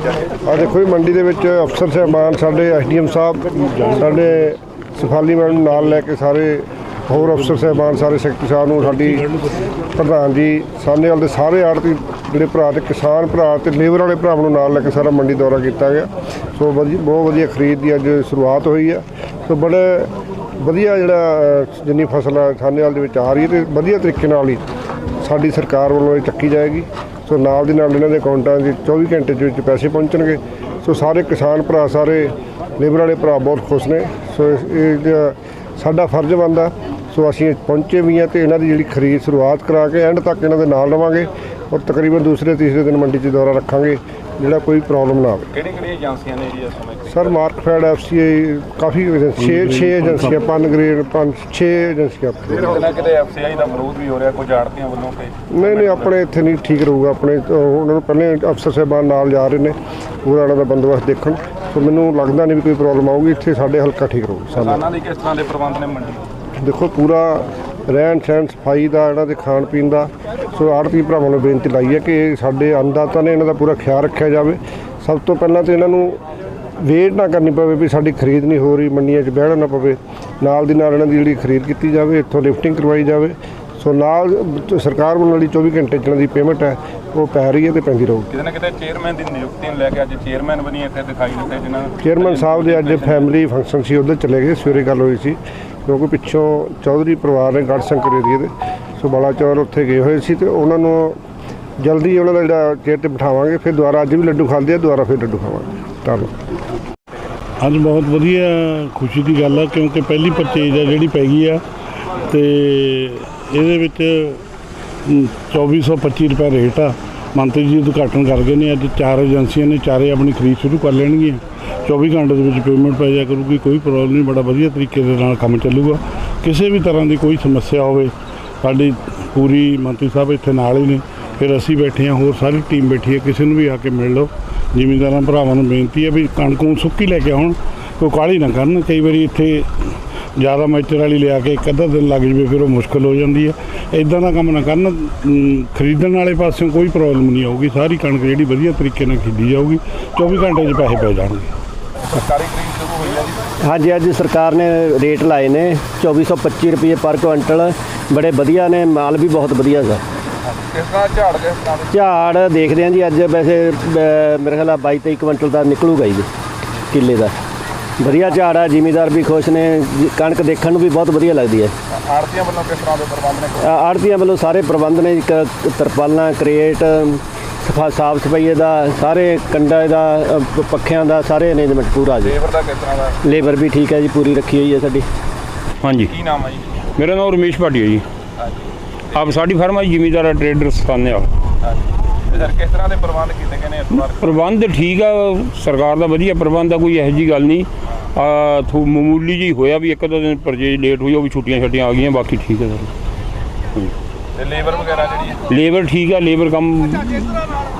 ਆ ਦੇਖੋ ਜੀ, ਮੰਡੀ ਦੇ ਵਿੱਚ ਅਫਸਰ ਸਾਹਿਬਾਨ ਸਾਡੇ ਐਸਡੀਐਮ ਸਾਹਿਬ, ਸਾਡੇ ਸਫਾਲੀ ਮੈਡਮ ਨੂੰ ਨਾਲ ਲੈ ਕੇ ਸਾਰੇ ਹੋਰ ਅਫਸਰ ਸਾਹਿਬਾਨ, ਸਾਰੇ ਸੈਕਟਰੀ ਸਾਹਿਬ ਨੂੰ ਸਾਡੀ ਪ੍ਰਧਾਨ ਜੀ ਸਾਨੇਵਾਲ ਦੇ ਸਾਰੇ ਆੜਤੀ ਜਿਹੜੇ ਭਰਾ ਤੇ ਕਿਸਾਨ ਭਰਾ ਤੇ ਲੇਬਰ ਵਾਲੇ ਭਰਾਵਾਂ ਨੂੰ ਨਾਲ ਲੈ ਕੇ ਸਾਰਾ ਮੰਡੀ ਦੌਰਾ ਕੀਤਾ ਗਿਆ। ਸੋ ਵਧੀ, ਬਹੁਤ ਵਧੀਆ ਖਰੀਦ ਦੀ ਅੱਜ ਸ਼ੁਰੂਆਤ ਹੋਈ ਆ। ਸੋ ਬੜੇ ਵਧੀਆ ਜਿਹੜਾ ਜਿੰਨੀ ਫਸਲ ਆ ਸਾਨੇਵਾਲ ਦੇ ਵਿੱਚ ਆ ਰਹੀ ਹੈ ਤੇ ਵਧੀਆ ਤਰੀਕੇ ਨਾਲ ਹੀ ਸਾਡੀ ਸਰਕਾਰ ਵੱਲੋਂ ਇਹ ਚੱਕੀ ਜਾਏਗੀ। ਸੋ ਨਾਲ ਦੀ ਨਾਲ ਇਹਨਾਂ ਦੇ ਅਕਾਊਂਟਾਂ 'ਚ 24 ਘੰਟੇ ਦੇ ਵਿੱਚ ਪੈਸੇ ਪਹੁੰਚਣਗੇ। ਸੋ ਸਾਰੇ ਕਿਸਾਨ ਭਰਾ, ਸਾਰੇ ਲੇਬਰ ਵਾਲੇ ਭਰਾ ਬਹੁਤ ਖੁਸ਼ ਨੇ। ਸੋ ਇਹ ਸਾਡਾ ਫਰਜ਼ ਬਣਦਾ, ਸੋ ਅਸੀਂ ਪਹੁੰਚੇ ਵੀ ਹਾਂ ਤੇ ਇਹਨਾਂ ਦੀ ਜਿਹੜੀ ਖਰੀਦ ਸ਼ੁਰੂਆਤ ਕਰਾ ਕੇ ਐਂਡ ਤੱਕ ਇਹਨਾਂ ਦੇ ਨਾਲ ਰਵਾਂਗੇ ਔਰ ਤਕਰੀਬਨ ਦੂਸਰੇ ਤੀਸਰੇ ਦਿਨ ਮੰਡੀ 'ਚ ਦੌਰਾ ਰੱਖਾਂਗੇ। ਜਿਹੜਾ ਕੋਈ ਪ੍ਰੋਬਲਮ ਨਾ ਆਵੇ। ਕਿਹੜੀ ਕਿਹੜੀ ਏਜੰਸੀਆਂ ਨੇ ਜੀ ਇਸ ਸਮੇਂ ਸਰ ਮਾਰਕਫੈਡ ਐਫਸੀਆਈ ਕਾਫੀ 6 6 ਏਜੰਸੀਆਂ ਪੰਜ ਗ੍ਰੇਡ ਪੰਜ 6 ਏਜੰਸੀਆਂ। ਕਿਤੇ ਨਾ ਕਿਤੇ ਐਫਸੀਆਈ ਦਾ ਵਿਰੋਧ ਵੀ ਹੋ ਰਿਹਾ ਕੁਝ ਆੜਤੀਆਂ ਵੱਲੋਂ ਕਿ ਨਹੀਂ ਨਹੀਂ ਆਪਣੇ ਇੱਥੇ ਨਹੀਂ ਠੀਕ ਰਹੂਗਾ। ਆਪਣੇ ਤੋਂ ਉਹਨਾਂ ਨੂੰ ਪਹਿਲੇ ਅਫਸਰ ਸਾਹਿਬਾਨ ਨਾਲ ਜਾ ਰਹੇ ਨੇ। ਪੂਰਾ ਉਹਨਾਂ ਦਾ ਬੰਦੋਬਸਤ ਦੇਖਣ। ਸੋ ਮੈਨੂੰ ਲੱਗਦਾ ਨਹੀਂ ਵੀ ਕੋਈ ਪ੍ਰੋਬਲਮ ਆਊਗੀ। ਇੱਥੇ ਸਾਡੇ ਹਲਕਾ ਠੀਕ ਰਹੂ ਸਾਨੂੰ ਕਿਸਾਨਾਂ ਦੀ ਕਿਸ ਤਰ੍ਹਾਂ ਦੇ ਪ੍ਰਬੰਧ ਨੇ ਮੰਡੀ? ਦੇਖੋ ਪੂਰਾ ਰਹਿਣ ਸਹਿਣ ਸਫ਼ਾਈ ਦਾ, ਇਹਨਾਂ ਦੇ ਖਾਣ ਪੀਣ ਦਾ। ਸੋ ਆੜਤੀ ਭਰਾਵਾਂ ਨੂੰ ਬੇਨਤੀ ਲਾਈ ਹੈ ਕਿ ਸਾਡੇ ਅੰਦਾਤਾ ਨੇ ਇਹਨਾਂ ਦਾ ਪੂਰਾ ਖਿਆਲ ਰੱਖਿਆ ਜਾਵੇ। ਸਭ ਤੋਂ ਪਹਿਲਾਂ ਤਾਂ ਇਹਨਾਂ ਨੂੰ ਵੇਟ ਨਾ ਕਰਨੀ ਪਵੇ ਵੀ ਸਾਡੀ ਖਰੀਦ ਨਹੀਂ ਹੋ ਰਹੀ, ਮੰਡੀਆਂ 'ਚ ਬਹਿਣਾ ਨਾ ਪਵੇ। ਨਾਲ ਦੀ ਨਾਲ ਇਹਨਾਂ ਦੀ ਜਿਹੜੀ ਖਰੀਦ ਕੀਤੀ ਜਾਵੇ, ਇੱਥੋਂ ਲਿਫਟਿੰਗ ਕਰਵਾਈ ਜਾਵੇ। ਸੋ ਨਾਲ ਸਰਕਾਰ ਵੱਲੋਂ ਜਿਹੜੀ 24 ਘੰਟੇ ਚੱਲਣ ਦੀ ਪੇਮੈਂਟ ਹੈ ਉਹ ਪੈ ਰਹੀ ਹੈ ਤੇ ਪੈਂਦੀ ਰਹੂ। ਕਿਤੇ ਨਾ ਕਿਤੇ ਚੇਅਰਮੈਨ ਦੀ ਨਿਯੁਕਤੀ ਨੂੰ ਲੈ ਕੇ ਅੱਜ ਚੇਅਰਮੈਨ ਬਣੀ ਇੱਥੇ ਦਿਖਾਈ ਦਿੱਤੇ ਜਿਨ੍ਹਾਂ ਚੇਅਰਮੈਨ ਸਾਹਿਬ ਦੇ ਅੱਜ ਫੈਮਿਲੀ ਫੰਕਸ਼ਨ ਸੀ ਉੱਧਰ ਚਲੇ ਗਏ ਸਵੇਰੇ ਗੱਲ ਹੋਈ ਸੀ ਕਿਉਂਕਿ ਪਿੱਛੋਂ ਚੌਧਰੀ ਪਰਿਵਾਰ ਨੇ ਗੜ ਸ਼ੰਕਰ ਏਰੀਏ ਦੇ ਸੋ ਬਲਾਚੌਰ ਉੱਥੇ ਗਏ ਹੋਏ ਸੀ ਤੇ ਉਹਨਾਂ ਨੂੰ ਜਲਦੀ ਉਹਨਾਂ ਦਾ ਜਿਹੜਾ ਚੇਅਰ ਤੇ ਬਿਠਾਵਾਂਗੇ ਫਿਰ ਦੁਬਾਰਾ ਅੱਜ ਵੀ ਲੱਡੂ ਖਾਂਦੇ ਆ ਦੁਬਾਰਾ ਫਿਰ ਲੱਡੂ ਖਾਵਾਂਗੇ। ਧੰਨਵਾਦ। ਅੱਜ ਬਹੁਤ ਵਧੀਆ ਖੁਸ਼ੀ ਦੀ ਗੱਲ ਆ ਕਿਉਂਕਿ ਪਹਿਲੀ ਪਰਚੇਜ ਆ ਜਿਹੜੀ ਪੈ ਗਈ ਆ ਤੇ ਇਹਦੇ ਵਿੱਚ ਅਮ, 2425 ਰੁਪਏ ਰੇਟ ਆ। ਮੰਤਰੀ ਜੀ ਉਦਘਾਟਨ ਕਰ ਗਏ ਨੇ ਅੱਜ ਚਾਰ ਏਜੰਸੀਆਂ ਨੇ ਚਾਰੇ ਆਪਣੀ ਖਰੀਦ ਸ਼ੁਰੂ ਕਰ ਲੈਣਗੀਆਂ। 24 ਘੰਟੇ ਦੇ ਵਿੱਚ ਪੇਮੈਂਟ ਪੈ ਜਾ ਕਰੂਗੀ ਕੋਈ ਪ੍ਰੋਬਲਮ ਨਹੀਂ ਬੜਾ ਵਧੀਆ ਤਰੀਕੇ ਦੇ ਨਾਲ ਕੰਮ ਚੱਲੂਗਾ। ਕਿਸੇ ਵੀ ਤਰ੍ਹਾਂ ਦੀ ਕੋਈ ਸਮੱਸਿਆ ਹੋਵੇ ਸਾਡੀ ਪੂਰੀ ਮੰਤਰੀ ਸਾਹਿਬ ਇੱਥੇ ਨਾਲ ਹੀ ਨੇ। ਫਿਰ ਅਸੀਂ ਬੈਠੇ ਹਾਂ ਹੋਰ ਸਾਰੀ ਟੀਮ ਬੈਠੀ ਹੈ ਕਿਸੇ ਨੂੰ ਵੀ ਆ ਕੇ ਮਿਲ ਲਓ। ਜ਼ਿਮੀਂਦਾਰਾਂ ਭਰਾਵਾਂ ਨੂੰ ਬੇਨਤੀ ਹੈ ਵੀ ਕਣਕ ਨੂੰ ਸੁੱਕੀ ਲੈ ਕੇ ਆਉਣ ਕੋਈ ਕਾਹਲੀ ਨਾ ਕਰਨ। ਕਈ ਵਾਰੀ ਇੱਥੇ ਜ਼ਿਆਦਾ ਮੈਚਰ ਵਾਲੀ ਲਿਆ ਕੇ ਇੱਕ ਅੱਧਾ ਦਿਨ ਲੱਗ ਜਵੇ ਫਿਰ ਉਹ ਮੁਸ਼ਕਲ ਹੋ ਜਾਂਦੀ ਹੈ। ਇਦਾਂ ਦਾ ਕੰਮ ਨਾ ਕਰਨ ਖਰੀਦਣ ਵਾਲੇ ਪਾਸਿਓਂ ਕੋਈ ਪ੍ਰੋਬਲਮ ਨਹੀਂ ਆਊਗੀ। ਸਾਰੀ ਕਣਕ ਜਿਹੜੀ ਵਧੀਆ ਤਰੀਕੇ ਨਾਲ ਖਰੀਦੀ ਜਾਊਗੀ 24 ਘੰਟੇ 'ਚ ਪੈਸੇ ਪੈ ਜਾਣਗੇ। ਸਰਕਾਰੀ ਖਰੀਦ ਸ਼ੁਰੂ ਹੋਈ ਹੈ ਜੀ। ਹਾਂਜੀ ਅੱਜ ਸਰਕਾਰ ਨੇ ਰੇਟ ਲਾਏ ਨੇ 2425 ਰੁਪਏ ਪਰ ਕੁਇੰਟਲ। ਬੜੇ ਵਧੀਆ ਨੇ ਮਾਲ ਵੀ ਬਹੁਤ ਵਧੀਆ ਕਿਸ ਤਰ੍ਹਾਂ ਝਾੜ ਦੇ ਦੇਖਦੇ ਹਾਂ ਜੀ ਅੱਜ ਵੈਸੇ ਮੇਰੇ ਖਿਆਲ ਆ 22 23 ਕੁਇੰਟਲ ਦਾ ਨਿਕਲੂਗਾ ਜੀ ਕਿੱਲੇ ਦਾ। ਵਧੀਆ ਝਾੜ ਆ ਜ਼ਿਮੀਦਾਰ ਵੀ ਖੁਸ਼ ਨੇ ਜੀ, ਕਣਕ ਦੇਖਣ ਨੂੰ ਵੀ ਬਹੁਤ ਵਧੀਆ ਲੱਗਦੀ ਹੈ। ਆੜਤੀਆਂ ਵੱਲੋਂ ਕਿਸ ਤਰ੍ਹਾਂ ਦੇ ਪ੍ਰਬੰਧ ਨੇ? ਆੜਤੀਆਂ ਵੱਲੋਂ ਸਾਰੇ ਪ੍ਰਬੰਧ ਨੇ ਇੱਕ ਤਰਪਾਲਾਂ ਕ੍ਰੇਟ ਸਫਾ ਸਾਫ਼ ਸਫ਼ਾਈ ਦਾ ਸਾਰੇ ਕੰਡਾ ਦਾ ਅ, ਪ- ਪੱਖਿਆਂ ਦਾ ਸਾਰੇ ਅਰੇਂਜਮੈਂਟ ਪੂਰਾ ਜੀ। ਲੇਬਰ ਦਾ ਕਿਸ ਤਰ੍ਹਾਂ ਦਾ? ਲੇਬਰ ਵੀ ਠੀਕ ਹੈ ਜੀ ਪੂਰੀ ਰੱਖੀ ਹੋਈ ਹੈ ਸਾਡੀ। ਹਾਂਜੀ। ਕੀ ਨਾਮ ਹੈ ਜੀ? ਮੇਰਾ ਨਾਮ ਰਮੇਸ਼ ਭਾਟੀਆ ਜੀ। ਆਪ ਸਾਡੀ ਫਰਮ ਹੈ ਜ਼ਿਮੀਦਾਰ ਟ੍ਰੇਡਰ ਸਤਾਨੇ ਵਾਲਾ ਤੇ ਸਰ ਕਿਸ ਤਰ੍ਹਾਂ ਦੇ ਪ੍ਰਬੰਧ ਕੀਤੇ ਗਏ ਨੇ ਇਸ ਵਾਰ? ਪ੍ਰਬੰਧ ਠੀਕ ਆ ਸਰਕਾਰ ਦਾ ਵਧੀਆ ਪ੍ਰਬੰਧ ਆ ਕੋਈ ਇਹੋ ਜੀ ਗੱਲ ਨਹੀਂ। ਆ ਥੋ ਮਾਮੂਲੀ ਜੀ ਹੋਇਆ ਵੀ ਇੱਕ ਦੋ ਦਿਨ ਪਰਚੇਜ ਲੇਟ ਹੋਈ ਉਹ ਵੀ ਛੁੱਟੀਆਂ ਛੱਟੀਆਂ ਆ ਗਈਆਂ ਬਾਕੀ ਠੀਕ ਹੈ ਸਰ। ਤੇ ਲੇਬਰ ਵਗੈਰਾ ਜਿਹੜੀ ਹੈ? ਲੇਬਰ ਠੀਕ ਆ ਲੇਬਰ ਕੰਮ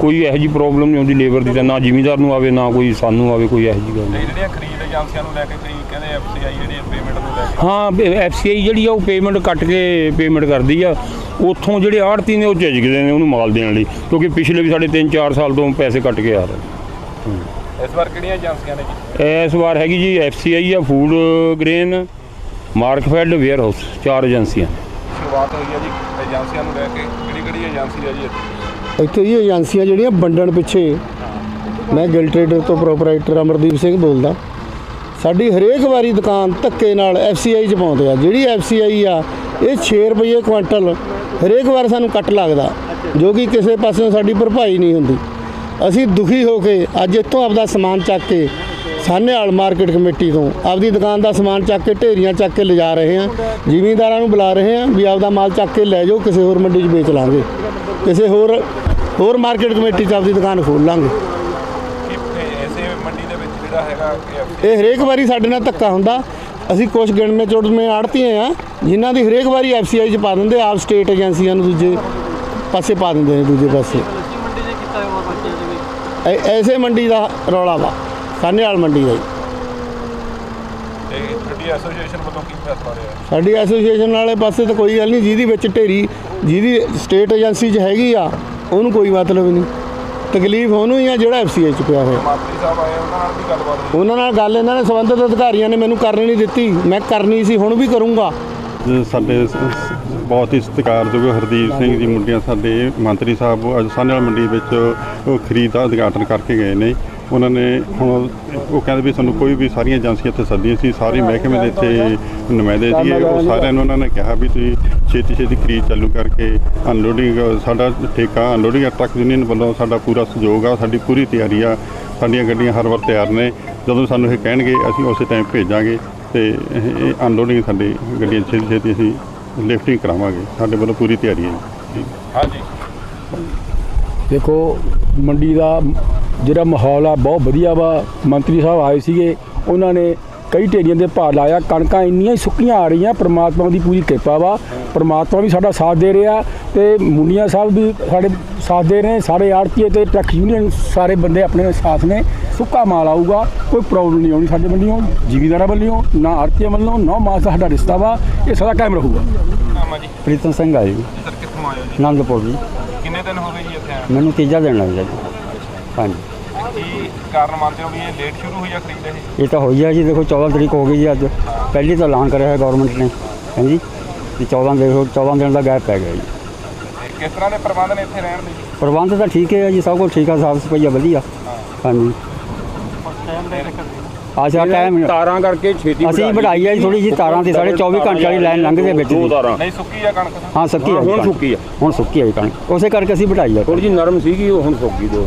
ਕੋਈ ਇਹੋ ਜੀ ਪ੍ਰੋਬਲਮ ਨਹੀਂ ਆਉਂਦੀ ਲੇਬਰ ਦੀ ਤਾਂ ਨਾ ਜ਼ਿਮੀਦਾਰ ਨੂੰ ਆਵੇ ਨਾ ਕੋਈ ਸਾਨੂੰ ਆਵੇ ਕੋਈ ਇਹੋ ਜੀ ਗੱਲ ਨਹੀਂ। ਜਿਹੜੀਆਂ ਖਰੀਦ ਏਜੰਸੀਆਂ ਨੂੰ ਲੈ ਕੇ ਕਈ ਕਹਿੰਦੇ ਐਫਸੀਆਈ ਜਿਹੜੀ ਪੇਮੈਂਟ ਨੂੰ ਲੈ ਕੇ। ਹਾਂ ਐਫਸੀਆਈ ਜਿਹੜੀ ਆ ਉਹ ਪੇਮੈਂਟ ਕੱਟ ਕੇ ਪੇਮੈਂਟ ਕਰਦੀ ਆ। ਉੱਥੋਂ ਜਿਹੜੇ ਆੜਤੀ ਨੇ ਉਹ ਝਿਜਕਦੇ ਨੇ ਉਹਨੂੰ ਮਾਲ ਦੇਣ ਲਈ ਕਿਉਂਕਿ ਪਿਛਲੇ ਵੀ ਸਾਡੇ 3-4 ਸਾਲ ਤੋਂ ਪੈਸੇ ਕੱਟ ਕੇ ਆ ਰਹੇ। ਇਸ ਵਾਰ ਕਿਹੜੀਆਂ ਏਜੰਸੀਆਂ ਨੇ ਜੀ? ਇਸ ਵਾਰ ਹੈਗੀ ਜੀ ਐਫਸੀਆਈ ਆ food grain Markfed warehouse ਚਾਰ ਏਜੰਸੀਆਂ। ਸ਼ੁਰੂਆਤ ਹੋਈ ਹੈ ਜੀ ਏਜੰਸੀਆਂ ਨੂੰ ਲੈ ਕੇ ਕਿਹੜੀ ਕਿਹੜੀ ਏਜੰਸੀ ਹੈ ਜੀ ਇੱਥੇ? ਇੱਥੇ ਇਹ ਏਜੰਸੀਆਂ ਜਿਹੜੀਆਂ ਵੰਡਣ ਪਿੱਛੇ ਮੈਂ ਗਿਲ ਟ੍ਰੇਡਰ ਤੋਂ ਪ੍ਰੋਪਰਾਈਟਰ ਅਮਰਦੀਪ ਸਿੰਘ ਬੋਲਦਾ। ਸਾਡੀ ਹਰੇਕ ਵਾਰੀ ਦੁਕਾਨ ਧੱਕੇ ਨਾਲ ਐਫਸੀਆਈ ਚ ਪਾਉਂਦੇ ਆ। ਜਿਹੜੀ ਐਫਸੀਆਈ ਆ ਇਹ 6 ਰੁਪਏ ਕੁਇੰਟਲ ਹਰੇਕ ਵਾਰ ਸਾਨੂੰ ਕੱਟ ਲੱਗਦਾ ਜੋ ਕਿ ਕਿਸੇ ਪਾਸਿਓਂ ਸਾਡੀ ਭਰਪਾਈ ਨਹੀਂ ਹੁੰਦੀ। ਅਸੀਂ ਦੁਖੀ ਹੋ ਕੇ ਅੱਜ ਇੱਥੋਂ ਆਪਦਾ ਸਮਾਨ ਚੱਕ ਕੇ ਸਾਹਨੇਵਾਲ ਮਾਰਕੀਟ ਕਮੇਟੀ ਤੋਂ ਆਪਦੀ ਦੁਕਾਨ ਦਾ ਸਮਾਨ ਚੱਕ ਕੇ ਢੇਰੀਆਂ ਚੱਕ ਕੇ ਲਿਜਾ ਰਹੇ ਹਾਂ ਜ਼ਿਮੀਂਦਾਰਾਂ ਨੂੰ ਬੁਲਾ ਰਹੇ ਹਾਂ ਵੀ ਆਪਦਾ ਮਾਲ ਚੱਕ ਕੇ ਲੈ ਜਾਓ ਕਿਸੇ ਹੋਰ ਮੰਡੀ 'ਚ ਵੇਚ ਲਾਂਗੇ। ਕਿਸੇ ਹੋਰ ਹੋਰ ਮਾਰਕੀਟ ਕਮੇਟੀ 'ਚ ਆਪਦੀ ਦੁਕਾਨ ਖੋਲ ਲਾਂਗੇ। ਇਹ ਹਰੇਕ ਵਾਰੀ ਸਾਡੇ ਨਾਲ ਧੱਕਾ ਹੁੰਦਾ ਅਸੀਂ ਕੁਝ ਗਿਣਵੇਂ ਚੁੜਵੇਂ ਆੜਤੀਏ ਆ ਜਿਨ੍ਹਾਂ ਦੀ ਹਰੇਕ ਵਾਰੀ ਐਫਸੀਆਈ 'ਚ ਪਾ ਦਿੰਦੇ ਆਪ ਸਟੇਟ ਏਜੰਸੀਆਂ ਨੂੰ ਦੂਜੇ ਪਾਸੇ ਪਾ ਦਿੰਦੇ ਨੇ ਦੂਜੇ ਪਾਸੇ। ਐਸੇ ਮੰਡੀ ਦਾ ਰੌਲਾ ਵਾ ਸਾਨੇਵਾਲ ਮੰਡੀ ਦਾ ਜੀ ਤੇ ਤੁਹਾਡੀ ਐਸੋਸੀਏਸ਼ਨ ਵੱਲੋਂ ਕੀ ਫੈਸਲਾ ਰਿਹਾ ਸਾਡੀ ਐਸੋਸੀਏਸ਼ਨ ਵਾਲੇ ਪਾਸੇ ਤਾਂ ਕੋਈ ਗੱਲ ਨਹੀਂ ਜਿਹਦੀ ਵਿੱਚ ਢੇਰੀ ਜਿਹਦੀ ਸਟੇਟ ਏਜੰਸੀ 'ਚ ਹੈਗੀ ਆ ਉਹਨੂੰ ਕੋਈ ਮਤਲਬ ਨਹੀਂ। ਤਕਲੀਫ ਉਹਨੂੰ ਹੀ ਆ ਜਿਹੜਾ ਐਫਸੀਆਈ ਚ ਪਿਆ ਹੋਇਆ। ਮੰਤਰੀ ਸਾਹਿਬ ਆਏ ਉਹਨਾਂ ਨਾਲ ਵੀ ਗੱਲਬਾਤ ਹੋਈ। ਉਹਨਾਂ ਨਾਲ ਗੱਲ ਇਹਨਾਂ ਨੇ ਸੰਬੰਧਿਤ ਅਧਿਕਾਰੀਆਂ ਨੇ ਮੈਨੂੰ ਕਰਨ ਨਹੀਂ ਦਿੱਤੀ। ਮੈਂ ਕਰਨੀ ਸੀ ਹੁਣ ਵੀ ਕਰੂੰਗਾ। ਸਾਡੇ ਸ- ਸ- ਬਹੁਤ ਹੀ ਸਤਿਕਾਰਯੋਗ ਹਰਦੀਪ ਸਿੰਘ ਜੀ ਮੁੰਡਿਆਂ ਸਾਡੇ ਮੰਤਰੀ ਸਾਹਿਬ ਅੱਜ ਸਾਨੇਵਾਲ ਮੰਡੀ ਵਿੱਚ ਉਹ ਖਰੀਦ ਦਾ ਉਦਘਾਟਨ ਕਰਕੇ ਗਏ ਨੇ। ਉਹਨਾਂ ਨੇ ਹੁਣ ਉਹ ਕਹਿੰਦੇ ਵੀ ਸਾਨੂੰ ਕੋਈ ਵੀ ਸਾਰੀਆਂ ਏਜੰਸੀਆਂ ਇੱਥੇ ਸੱਦੀਆਂ ਸੀ ਸਾਰੇ ਮਹਿਕਮੇ ਦੇ ਇੱਥੇ ਨੁਮਾਇੰਦੇ ਸੀਗੇ। ਉਹ ਸਾਰਿਆਂ ਨੂੰ ਉਹਨਾਂ ਨੇ ਕਿਹਾ ਵੀ ਤੁਸੀਂ ਛੇਤੀ ਛੇਤੀ ਖਰੀਦ ਚਾਲੂ ਕਰਕੇ ਅਨਲੋਡਿੰਗ ਸਾਡਾ ਠੇਕਾ ਅਨਲੋਡਿੰਗ ਟਰੱਕ ਯੂਨੀਅਨ ਵੱਲੋਂ ਸਾਡਾ ਪੂਰਾ ਸਹਿਯੋਗ ਆ ਸਾਡੀ ਪੂਰੀ ਤਿਆਰੀ ਆ ਸਾਡੀਆਂ ਗੱਡੀਆਂ ਹਰ ਵਾਰ ਤਿਆਰ ਨੇ। ਜਦੋਂ ਸਾਨੂੰ ਇਹ ਕਹਿਣਗੇ ਅਸੀਂ ਉਸੇ ਟਾਈਮ ਭੇਜਾਂਗੇ ਤੇ ਇਹ ਅਨਲੋਡਿੰਗ ਸਾਡੀ ਗੱਡੀਆਂ ਛੇਤੀ ਛੇਤੀ ਅਸੀਂ ਲਿਫਟਿੰਗ ਕਰਾਵਾਂਗੇ। ਸਾਡੇ ਵੱਲੋਂ ਪੂਰੀ ਤਿਆਰੀ ਹੈ। ਜੀ ਹਾਂਜੀ। ਦੇਖੋ ਮੰਡੀ ਦਾ ਜਿਹੜਾ ਮਾਹੌਲ ਆ ਬਹੁਤ ਵਧੀਆ ਵਾ। ਮੰਤਰੀ ਸਾਹਿਬ ਆਏ ਸੀਗੇ ਉਹਨਾਂ ਨੇ ਕਈ ਢੇਰੀਆਂ ਦੇ ਭਾਅ ਲਾਇਆ ਕਣਕਾਂ ਇੰਨੀਆਂ ਹੀ ਸੁੱਕੀਆਂ ਆ ਰਹੀਆਂ ਪ੍ਰਮਾਤਮਾ ਦੀ ਪੂਰੀ ਕਿਰਪਾ ਵਾ। ਪ੍ਰਮਾਤਮਾ ਵੀ ਸਾਡਾ ਸਾਥ ਦੇ ਰਿਹਾ ਤੇ ਮੁੰਡੀਆਂ ਸਾਹਿਬ ਵੀ ਸਾਡੇ ਸਾਥ ਦੇ ਰਹੇ ਸਾਰੇ ਆੜਤੀਏ ਤੇ ਟਰੱਕ ਯੂਨੀਅਨ ਸਾਰੇ ਬੰਦੇ ਆਪਣੇ ਸਾਥ ਨੇ। ਸੁੱਕਾ ਮਾਲ ਆਊਗਾ ਕੋਈ ਪ੍ਰੋਬਲਮ ਨਹੀਂ ਆਉਣੀ ਸਾਡੇ ਵੱਲੋਂ ਜ਼ਿਮੀਦਾਰਾਂ ਵੱਲੋਂ ਨਾ ਆੜਤੀਆਂ ਵੱਲੋਂ ਨਾ ਮਾਲ ਦਾ ਸਾਡਾ ਰਿਸ਼ਤਾ ਵਾ ਇਹ ਸਦਾ ਕਾਇਮ ਰਹੂਗਾ। ਨਾਮ ਆ ਜੀ? ਪ੍ਰੀਤਮ ਸਿੰਘ ਆ ਜੀ। ਸਰ ਕਿੱਥੋਂ ਆਏ ਹੋ ਜੀ? ਆਨੰਦਪੁਰ ਜੀ। ਕਿੰਨੇ ਦਿਨ ਹੋ ਗਏ ਜੀ ਇੱਥੇ ਮੈਨੂੰ ਤੀਜਾ ਦਿਨ ਲੱਗਦਾ ਜੀ। ਹਾਂਜੀ। ਕੀ ਕਾਰਨ ਮੰਨਦੇ ਹੋ ਵੀ ਇਹ ਲੇਟ ਸ਼ੁਰੂ ਹੋਈ ਆ ਖਰੀਦ ਇਹ? ਇਹ ਤਾਂ ਹੋਈ ਆ ਜੀ ਦੇਖੋ 14 ਤਰੀਕ ਹੋ ਗਈ ਜੀ ਅੱਜ। ਪਹਿਲੀ ਤਾਂ ਐਲਾਨ ਕਰਿਆ ਹੈ ਗਵਰਨਮੈਂਟ ਨੇ ਹਾਂਜੀ? ਵੀ 14 ਦੇਖੋ 14 ਦਿਨ ਦਾ ਗੈਪ ਪੈ ਗਿਆ ਜੀ। ਤੇ ਕਿਸ ਤਰ੍ਹਾਂ ਦੇ ਪ੍ਰਬੰਧ ਨੇ ਇੱਥੇ ਰਹਿਣ ਦੇ? ਜੀ ਪ੍ਰਬੰਧ ਤਾਂ ਠੀਕ ਹੈ ਜੀ ਸਭ ਕੁਝ ਠੀਕ ਆ ਸਾਫ਼ ਸਫ਼ਾਈ ਆ ਵਧੀਆ। ਹਾਂਜੀ। ਆਸ਼ਾ ਟਾਈਮ ਤਾਰਾਂ ਕਰਕੇ ਛੇਤੀ ਅਸੀਂ ਵਧਾਈ ਆ ਜੀ ਥੋੜੀ ਜੀ ਤਾਰਾਂ ਤੇ ਸਾਡੇ 24 ਘੰਟੇ ਵਾਲੀ ਲਾਈਨ ਲੰਘਦੇ ਵਿੱਚ ਦੋ ਦੀ। ਤਾਰਾਂ। ਨਹੀਂ ਸੁੱਕੀ ਆ ਕਣਕ ਤਾਂ। ਹਾਂ ਸੱਕੀ ਆ ਜੀ ਹੁਣ ਕਣਕ। ਸੁੱਕੀ ਆ। ਹੁਣ ਸੁੱਕੀ ਆ ਜੀ ਕਣਕ। ਉਸੇ ਕਰਕੇ ਅਸੀਂ ਵਧਾਈ ਆ। ਥੋੜੀ ਜਿਹੀ ਨਰਮ ਸੀਗੀ ਉਹ ਹੁਣ ਸੁੱਕ ਗਈ ਦੋ।